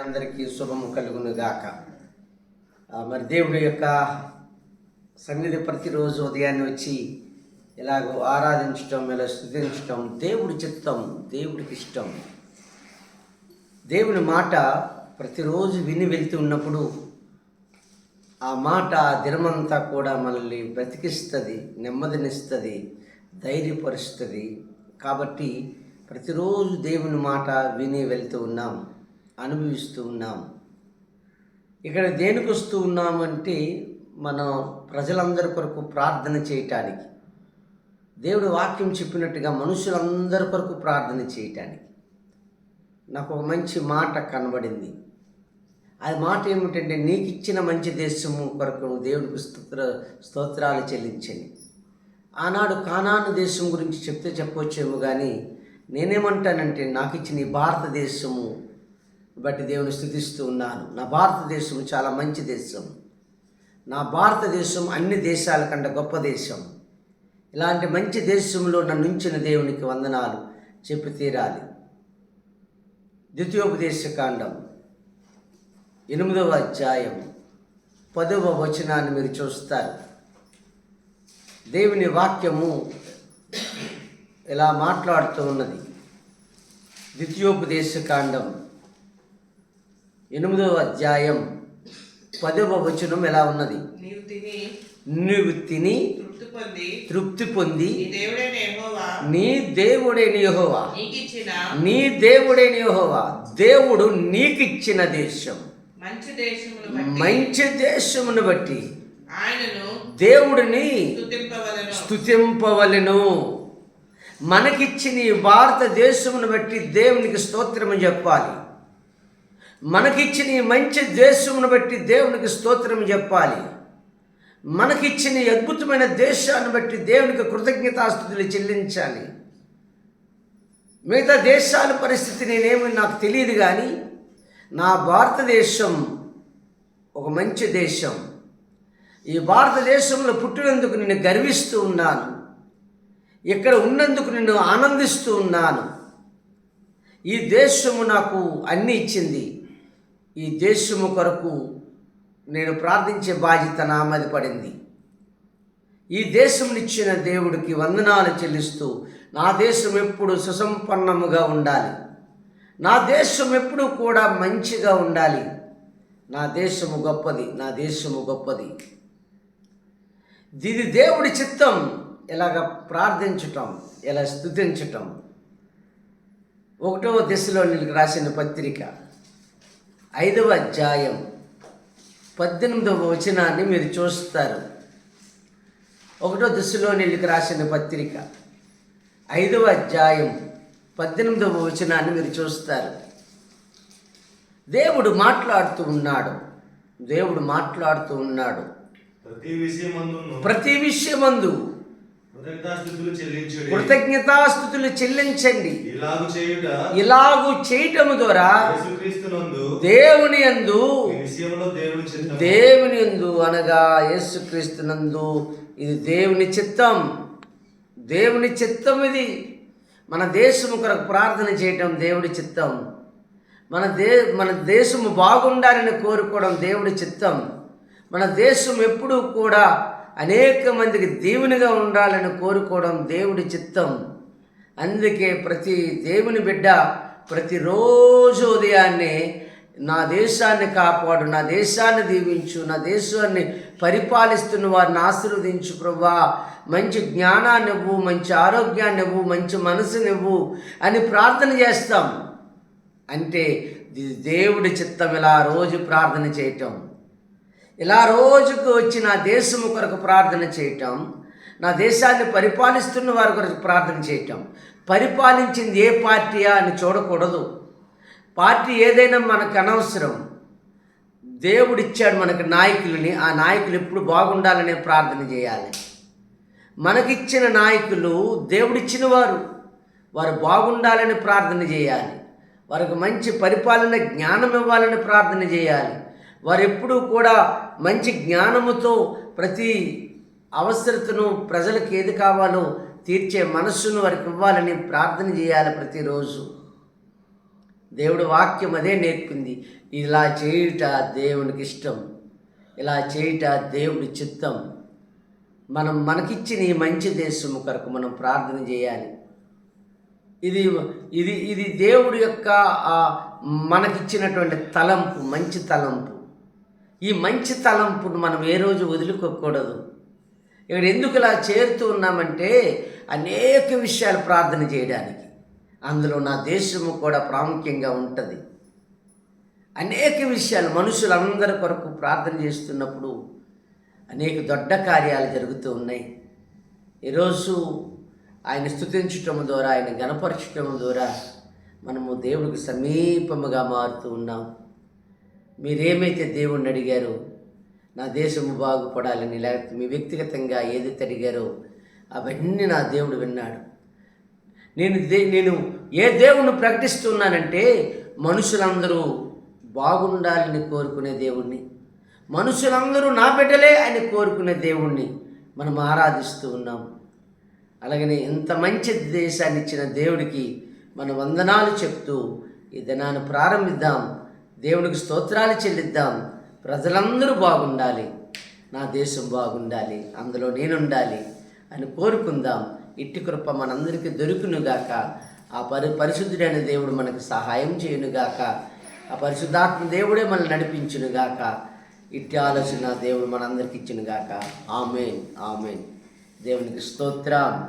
అందరికీ శుభము కలుగును గాక మరి దేవుడి యొక్క సన్నిధి ప్రతిరోజు ఉదయాన్నే వచ్చి ఇలాగో ఆరాధించటం ఇలా స్థుతించటం దేవుడి చిత్తం దేవుడికి ఇష్టం. దేవుని మాట ప్రతిరోజు విని వెళ్తూ ఉన్నప్పుడు ఆ మాట ఆ దినమంతా కూడా మనల్ని బ్రతికిస్తుంది నెమ్మదినిస్తుంది ధైర్యపరుస్తుంది. కాబట్టి ప్రతిరోజు దేవుని మాట విని వెళ్తూ ఉన్నాము అనుభవిస్తూ ఉన్నాం. ఇక్కడ దేనికి వస్తూ ఉన్నామంటే మనం ప్రజలందరి కొరకు ప్రార్థన చేయటానికి. దేవుడు వాక్యం చెప్పినట్టుగా మనుషులందరి కొరకు ప్రార్థన చేయటానికి. నాకు ఒక మంచి మాట కనబడింది. అది మాట ఏమిటంటే నీకు ఇచ్చిన మంచి దేశము కొరకు దేవుడికి స్తోత్ర స్తోత్రాలు చెల్లించని ఆనాడు కానాను దేశం గురించి చెప్తే చెప్పవచ్చేమో కానీ నేనేమంటానంటే నాకు ఇచ్చిన ఈ భారతదేశము బట్టి దేవుని స్థుతిస్తూ ఉన్నాను. నా భారతదేశం చాలా మంచి దేశం. నా భారతదేశం అన్ని దేశాల కంటే గొప్ప దేశం. ఇలాంటి మంచి దేశంలో నన్ను ఉంచిన దేవునికి వందనాలు చెప్పి తీరాలి. ద్వితీయోపదేశ కాండం ఎనిమిదవ అధ్యాయం పదవ వచనాన్ని మీరు చూస్తారు. దేవుని వాక్యము ఇలా మాట్లాడుతూ ఉన్నది. ద్వితీయోపదేశ కాండం ఎనిమిదవ అధ్యాయం పదవ వచనం ఎలా ఉన్నది? నువ్వు తిని తృప్తి పొంది నీ దేవుడైన యెహోవా నీ దేవుడైన యెహోవా నీకిచ్చిన నీ దేవుడైన యెహోవా దేవుడు నీకిచ్చిన దేశం. మంచి దేశమును బట్టి మంచి దేశమును బట్టి ఆయనను దేవుడిని స్తుతింపవలెను. స్తుతింపవలెను. మనకిచ్చిన ఈ భారతదేశమును బట్టి దేవునికి స్తోత్రము చెప్పాలి. మనకిచ్చిన ఈ మంచి దేశమును బట్టి దేవునికి స్తోత్రం చెప్పాలి. మనకిచ్చిన అద్భుతమైన దేశాన్ని బట్టి దేవునికి కృతజ్ఞతాస్థుతులు చెల్లించాలి. మిగతా దేశాల పరిస్థితి నేనేమి నాకు తెలియదు కానీ నా భారతదేశం ఒక మంచి దేశం. ఈ భారతదేశంలో పుట్టినందుకు నేను గర్విస్తూ ఉన్నాను. ఇక్కడ ఉన్నందుకు నేను ఆనందిస్తూ ఉన్నాను. ఈ దేశము నాకు అన్ని ఇచ్చింది. ఈ దేశము కొరకు నేను ప్రార్థించే బాధ్యత నా మీద పడింది. ఈ దేశంనిచ్చిన దేవుడికి వందనాలు చెల్లిస్తూ నా దేశం ఎప్పుడు సుసంపన్నముగా ఉండాలి. నా దేశం ఎప్పుడు కూడా మంచిగా ఉండాలి. నా దేశము గొప్పది నా దేశము గొప్పది. ఇది దేవుడి చిత్తం ఇలాగ ప్రార్థించటం ఇలా స్థుతించటం ఒకటవ దశలో నీకు రాసిన పత్రిక. ఐదవ అధ్యాయం పద్దెనిమిదవ వచనాన్ని మీరు చూస్తారు. ఒకటో దిశలో నీళ్ళకి రాసిన పత్రిక. ఐదవ అధ్యాయం పద్దెనిమిదవ వచనాన్ని మీరు చూస్తారు. దేవుడు మాట్లాడుతూ ఉన్నాడు. దేవుడు మాట్లాడుతూ ఉన్నాడు. ప్రతి విషయమందు కృతజ్ఞతాస్థుతులు చెల్లించుడి. ఇలాగు చేయుట ఇలాగు చేయటం ద్వారా యేసుక్రీస్తునందు దేవుని విషయంలో దేవుని యందు అనగా యేసుక్రీస్తునందు ఇది దేవుని చిత్తం. దేవుని చిత్తం ఇది. మన దేశము కొరకు ప్రార్థన చేయటం దేవుడి చిత్తం. మన దే మన దేశము బాగుండాలని కోరుకోవడం దేవుడి చిత్తం. మన దేశం ఎప్పుడూ కూడా అనేక మందికి దీవునిగా ఉండాలని కోరుకోవడం దేవుడి చిత్తం. అందుకే ప్రతి దేవుని బిడ్డ ప్రతిరోజు ఉదయాన్నే నా దేశాన్ని కాపాడు నా దేశాన్ని దీవించు నా దేశాన్ని పరిపాలిస్తున్న వారిని ఆశీర్వదించు ప్రభా. మంచి జ్ఞానాన్ని ఇవ్వు మంచి ఆరోగ్యాన్ని ఇవ్వు మంచి మనసునివ్వు అని ప్రార్థన చేస్తాం. అంటే దేవుడి చిత్తం ఇలా రోజు ప్రార్థన చేయటం. ఇలా రోజుకు వచ్చి నా దేశము కొరకు ప్రార్థన చేయటం నా దేశాన్ని పరిపాలిస్తున్న వారి కొరకు ప్రార్థన చేయటం. పరిపాలించింది ఏ పార్టీయా అని చూడకూడదు. పార్టీ ఏదైనా మనకు అనవసరం. దేవుడిచ్చాడు మనకు నాయకులని ఆ నాయకులు ఎప్పుడు బాగుండాలనే ప్రార్థన చేయాలి. మనకిచ్చిన నాయకులు దేవుడిచ్చిన వారు వారు బాగుండాలని ప్రార్థన చేయాలి. వారికి మంచి పరిపాలన జ్ఞానం ఇవ్వాలని ప్రార్థన చేయాలి. వారు ఎప్పుడూ కూడా మంచి జ్ఞానముతో ప్రతి అవసరతను ప్రజలకు ఏది కావాలో తీర్చే మనస్సును వారికి ఇవ్వాలని ప్రార్థన చేయాలి ప్రతిరోజు. దేవుడు వాక్యం అదే నేర్పింది. ఇలా చేయుట దేవునికి ఇష్టం. ఇలా చేయుట దేవుడి చిత్తం. మనం మనకిచ్చిన ఈ మంచి దేశము కొరకు మనం ప్రార్థన చేయాలి. ఇది ఇది ఇది దేవుడి యొక్క మనకిచ్చినటువంటి తలంపు మంచి తలంపు. ఈ మంచి తలంపును మనం ఏ రోజు వదులుకోకూడదు. ఇక్కడ ఎందుకు ఇలా చేరుతూ ఉన్నామంటే అనేక విషయాలు ప్రార్థన చేయడానికి. అందులో నా దేశము కూడా ప్రాముఖ్యంగా ఉంటుంది. అనేక విషయాలు మనుషులందరి కొరకు ప్రార్థన చేస్తున్నప్పుడు అనేక దొడ్డ కార్యాలు జరుగుతూ ఉన్నాయి. ఈరోజు ఆయన స్థుతించటం ద్వారా ఆయన గణపరచటం ద్వారా మనము దేవుడికి సమీపముగా మారుతూ ఉన్నాం. మీరేమైతే దేవుణ్ణి అడిగారో నా దేశము బాగుపడాలని లేకపోతే మీ వ్యక్తిగతంగా ఏదైతే అడిగారో అవన్నీ నా దేవుడు విన్నాడు. నేను దే నేను ఏ దేవుణ్ణి ప్రకటిస్తున్నానంటే మనుషులందరూ బాగుండాలని కోరుకునే దేవుణ్ణి. మనుషులందరూ నా బిడ్డలే అని కోరుకునే దేవుణ్ణి మనం ఆరాధిస్తూ ఉన్నాం. అలాగనే ఇంత మంచి దేశాన్ని ఇచ్చిన దేవుడికి మన వందనాలు చెప్తూ ఈ దినాన్ని ప్రారంభిద్దాం. దేవునికి స్తోత్రాలు చెల్లిద్దాం. ప్రజలందరూ బాగుండాలి. నా దేశం బాగుండాలి. అందులో నేనుండాలి అని కోరుకుందాం. ఇట్టి కృప మనందరికీ దొరుకునుగాక. ఆ పరి పరిశుద్ధుడైన దేవుడు మనకు సహాయం చేయనుగాక. ఆ పరిశుద్ధాత్మ దేవుడే మనల్ని నడిపించునుగాక. ఇట్టి ఆలోచన దేవుడు మనందరికి ఇచ్చినగాక. Amen amen. దేవునికి స్తోత్రం.